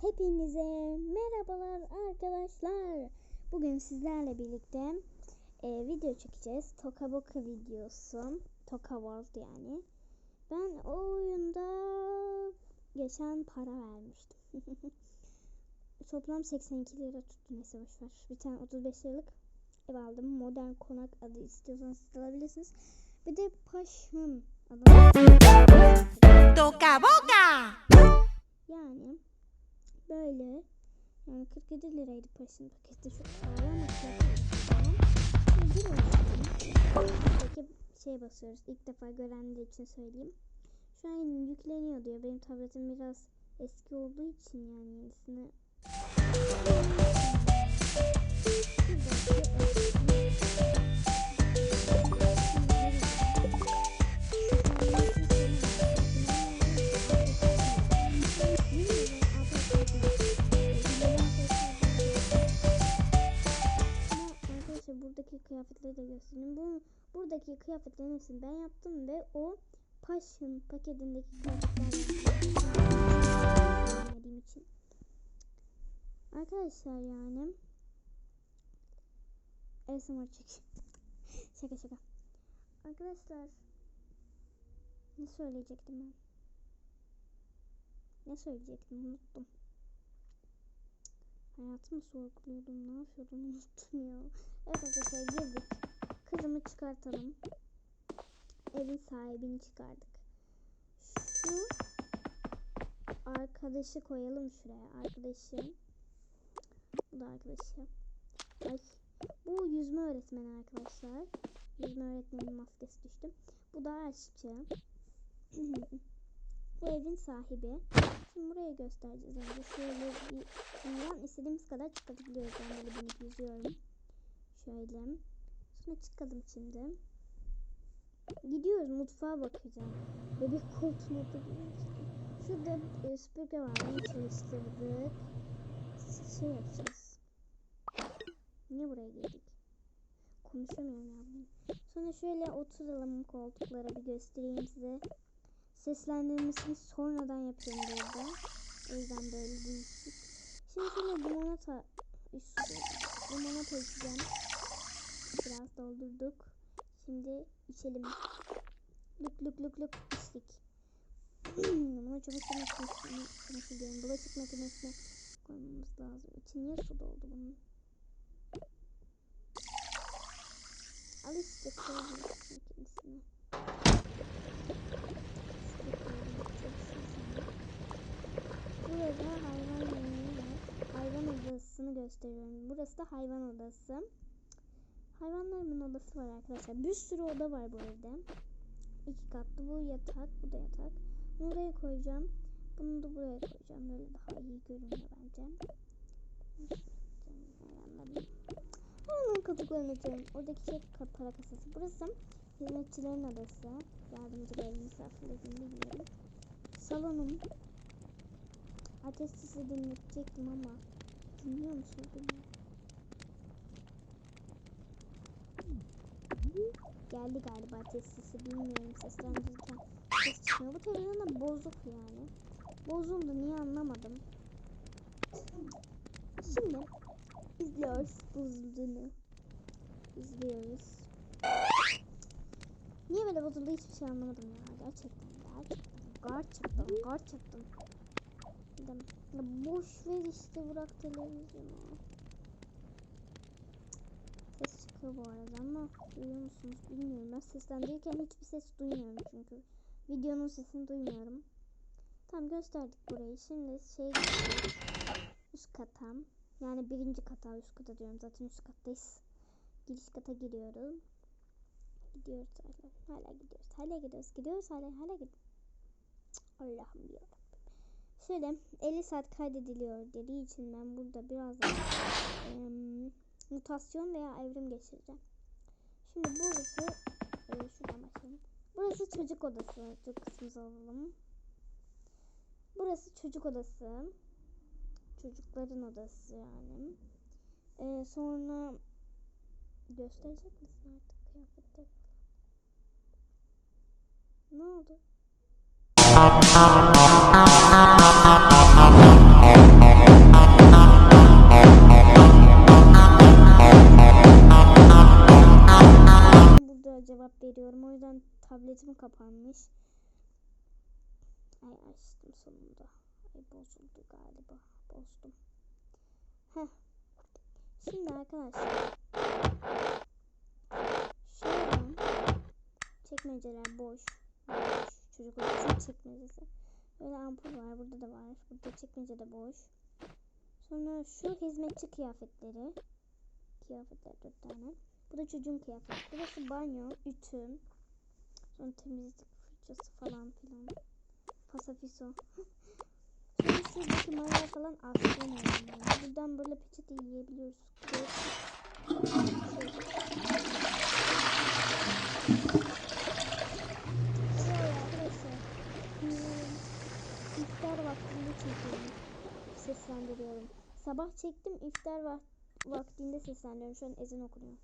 Hepinize merhabalar arkadaşlar. Bugün sizlerle birlikte e, video çekeceğiz. Toka Boka videosu. Toka World yani. Ben o oyunda geçen para vermiştim. Toplam 82 lira tuttu neyse boşver. Bir tane 35 liralık ev aldım. Modern konak adı istiyorsanız siz alabilirsiniz. Bir de Passion adı. Toca boca. Yani böyle yani 47 liraydı Passion paketi çok pahalı ama Peki şey basıyoruz. İlk defa görenler için söyleyeyim. Şu an yükleniyor diyor. Benim tabletim biraz eski olduğu için yani yenisini kıyafetleri de göstereyim. Bu, buradaki kıyafetlerin hepsini ben yaptım ve o Passion paketindeki kıyafetler için. Arkadaşlar yani ASMR çek. şaka şaka. Arkadaşlar ne söyleyecektim ben? Ne söyleyecektim unuttum. Hayatımı sorguluyordum. Ne yapıyordum unuttum ya. Evet arkadaşlar girdik. Kızımı çıkartalım. Evin sahibini çıkardık. Şu arkadaşı koyalım şuraya. Arkadaşı. Bu da arkadaşı. Ay. Bu yüzme öğretmeni arkadaşlar. Yüzme öğretmenin maskesi düştü. Bu da aşçı. Bu evin sahibi. Şimdi buraya göstereceğiz önce. Şöyle bir bundan istediğimiz kadar çıkabiliyoruz. Ben böyle binip yüzüyorum. Şöyle. Sonra çıkalım şimdi. Gidiyoruz mutfağa bakacağım. Bebek koltuğuna oturuyoruz. Şurada e, süpürge var. Onu çalıştırdık. Şey yapacağız. Niye buraya geldik? Konuşamıyorum ya. Sonra şöyle oturalım koltuklara bir göstereyim size. Seslendirmesini sonradan yapıyorum burada. O yüzden böyle değişik. Şimdi şöyle limonata. Limonata içeceğim. Biraz doldurduk. Şimdi içelim. Lük lük lük lük içtik. Bunu çamaşır makinesine, çamaşır diyorum, bulaşık makinesine koymamız lazım. İçi niye su doldu bunun? Al işte koy bulaşık makinesine. Burada hayvan. Hayvan odasını gösteriyorum. Burası da hayvan odası. Hayvanlarımın odası var arkadaşlar. Bir sürü oda var bu evde. İki katlı. Bu yatak, bu da yatak. Bunu buraya koyacağım. Bunu da buraya koyacağım. Böyle daha iyi görünüyor bence. Hayvanlarım. Hayvanların koltuklarını açıyorum. Oradaki şey para kasası. Burası hizmetçilerin odası. Yardımcıların, misafirlerin bilmiyorum. Salonum. Ateş sesi dinletecektim ama dinliyor musunuz bilmiyorum. Geldi galiba ateş sesi bilmiyorum seslendirirken ses çıkmıyor. Bu televizyon da bozuk yani. Bozuldu niye anlamadım. Şimdi izliyoruz bozulduğunu. İzliyoruz. Niye böyle bozuldu hiçbir şey anlamadım ya. Gerçekten gerçekten gerçekten gerçekten. Ya boş ver işte bırak televizyonu. Ses çıkıyor bu arada ama duyuyor musunuz bilmiyorum. Ben seslendirirken hiçbir ses duymuyorum çünkü. Videonun sesini duymuyorum. Tam gösterdik burayı. Şimdi şey. Üst kata. Yani birinci kata üst kata diyorum. Zaten üst kattayız. Giriş kata giriyorum. Gidiyoruz hala. Hala gidiyoruz. Hala gidiyoruz. Gidiyoruz hala. Hala gidiyoruz. Allah'ım ya. Şöyle 50 saat kaydediliyor dediği için ben burada birazdan em, mutasyon veya evrim geçireceğim. Şimdi burası e, şuradan başlayalım. Burası çocuk odası. Çocuk kısmımızı alalım. Burası çocuk odası. Çocukların odası yani. E, sonra gösterecek misin artık kıyafetleri falan? Ne oldu? cevap veriyorum. O yüzden tabletim kapanmış. Ay açtım sonunda. Ay bozuldu galiba. Bozdum. Heh. Şimdi arkadaşlar. Şöyle çekmeceler boş. boş. Çocuk odası çekmecesi. Böyle ampul var. Burada da var. Burada çekmece de boş. Sonra şu hizmetçi kıyafetleri. Kıyafetler dört tane. Bu da çocuğun kıyafeti. Burası banyo, ütü. Sonra temizlik fırçası falan filan. Pasafiso. Sonra şuradaki mayalar falan yani. Buradan böyle peçete yiyebiliyoruz. Buraya arkadaşlar. hmm, İftar vaktinde çekiyorum. Seslendiriyorum. Sabah çektim iftar vak vaktinde seslendiriyorum. Şu an ezan okunuyor.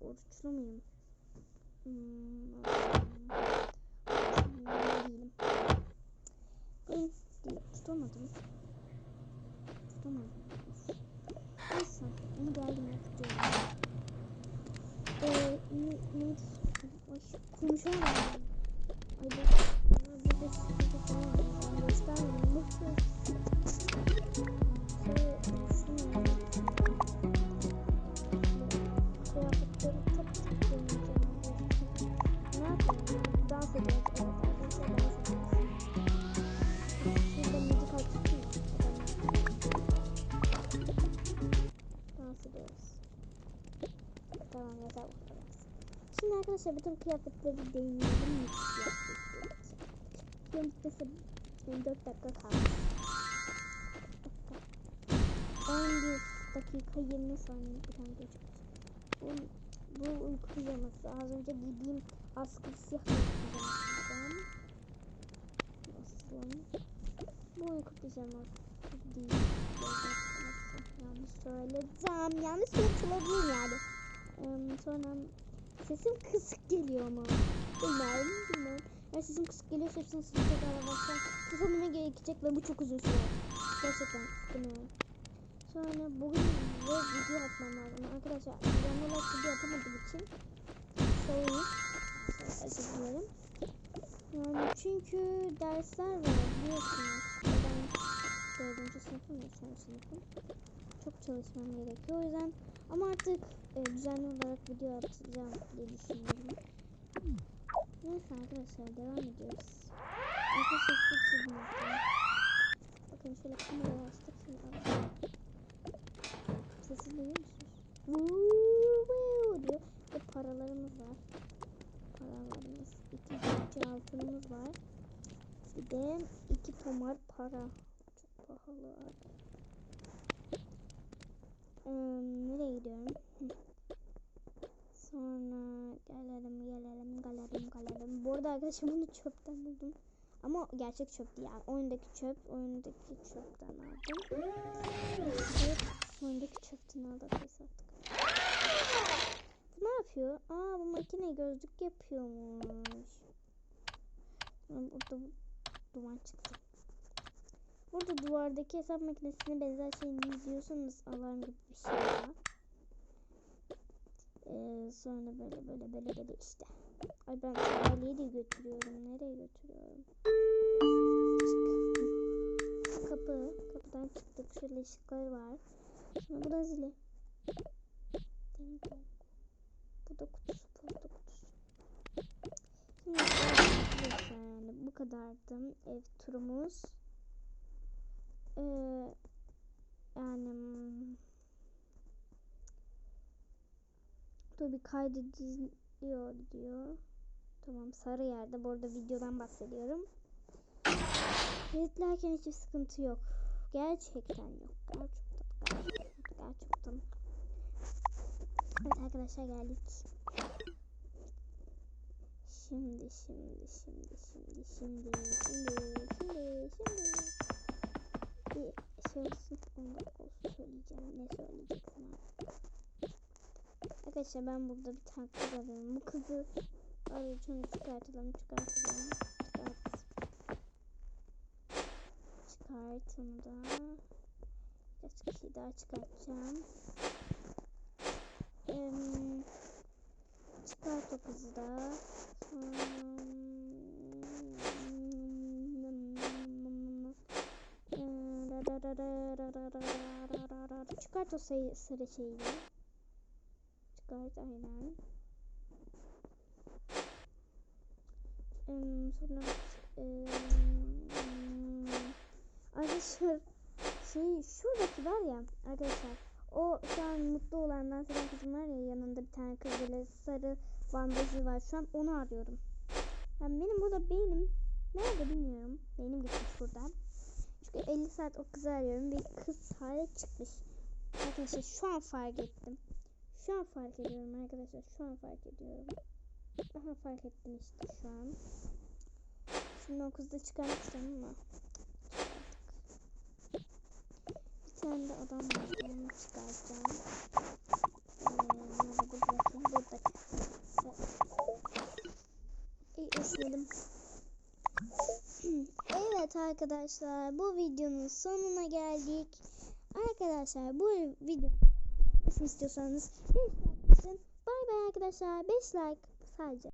Oruçlu muyum? Hmm, değilim. Bugün değil, tutamadım. Tutamadım. Neyse, onu geldim yapacağım. Ee, ne, ne, konuşamadım. Ay bu, burada sıkıntı falan var. Ben göstermedim. Bu arkadaşlar bütün kıyafetleri mi? Film bitmesi 4 dakika kaldı. dakika. 11 dakika 20 saniye bir tane geçecek. Bu, bu uyku pijaması. Az önce giydiğim askılı siyah pijamasından. Nasıl? Bu uyku pijaması değil. Yanlış söyleyeceğim. Yanlış olabilirim yani. Ee, sonra sesim kısık geliyor ama. Bilmem, bilmem. Eğer sesim kısık geliyorsa hepsini tekrar başlar. Seslenmeme gerekecek ve bu çok uzun sürer. Gerçekten istemiyorum. Sonra bugün ve video atmam lazım. Arkadaşlar olarak video yapamadığım için sorayım. Özür dilerim. Yani çünkü dersler var biliyorsunuz. Ben dördüncü sınıfım ya son sınıfım. Çok çalışmam gerekiyor. O yüzden ama artık e, düzenli olarak video atacağım diye düşünüyorum. Neyse arkadaşlar devam ediyoruz. Arkadaşlar çok sevdim. Bakın şöyle kamerayı açtık. Şöyle alalım. Sesi duyuyor musunuz? Vuuu diyor. Ve paralarımız var. Paralarımız. İki bütçe altınımız var. Bir de iki tomar para. Çok pahalı abi. Ee, nereye gidiyorum? Sonra gelelim gelelim gelelim gelelim. Bu arada arkadaşlar bunu çöpten buldum. Ama gerçek çöp değil yani. Oyundaki çöp, oyundaki çöpten aldım. Evet, oyundaki çöpten aldım arkadaşlar. Bu ne yapıyor? Aa bu makine gözlük yapıyormuş. Burada duman çıktı. Burada duvardaki hesap makinesine benzer şeyini izliyorsanız alarm gibi bir şey var. Ee, sonra böyle böyle böyle böyle işte. Ay ben sandalyeyi de götürüyorum. Nereye götürüyorum? Kapı. Kapıdan çıktık. Şöyle ışıkları var. Sonra bu da zili. Bu da kutusu. Posta kutusu. Şimdi arkadaşlar yani bu kadardı ev turumuz. Ee, yani hmm, Dur bir kaydediliyor diyor. Tamam sarı yerde. Bu arada videodan bahsediyorum. Editlerken hiçbir sıkıntı yok. Gerçekten yok. Gerçekten. gerçekten. Evet arkadaşlar geldik. Şimdi şimdi şimdi şimdi şimdi şimdi şimdi şimdi bir şey olsun onu olsun söyleyeceğim ne söyleyecektim. Arkadaşlar ben burada bir tane kız arıyorum. Bu kızı arayacağım. Çıkartalım, çıkartalım. Çıkart. Çıkart onu da. Kaç kişi daha çıkartacağım. Ee, çıkart o kızı da. Çıkart o sayı, sarı şeyi. Çıkart aynen. Em, sonra em, arkadaşlar şey şuradaki var ya arkadaşlar o şu an mutlu olan dans eden kızım var ya yanında bir tane kız böyle sarı bandajı var şu an onu arıyorum. Yani benim burada beynim nerede bilmiyorum. Beynim gitmiş buradan. Çünkü 50 saat o kızı arıyorum ve kız hale çıkmış. Arkadaşlar şu an fark ettim. Şu an fark ediyorum arkadaşlar. Şu an fark ediyorum. Aha fark ettim işte şu an. Şimdi o kızı da çıkarmak istiyorum ama bir tane de adam var. Onu çıkartacağım. Ee, nerede dur bakayım. Burada. İyi esnedim. evet arkadaşlar bu videonun sonuna geldik. Arkadaşlar bu video istiyorsanız 5 like atın. Bay bay arkadaşlar. 5 like sadece.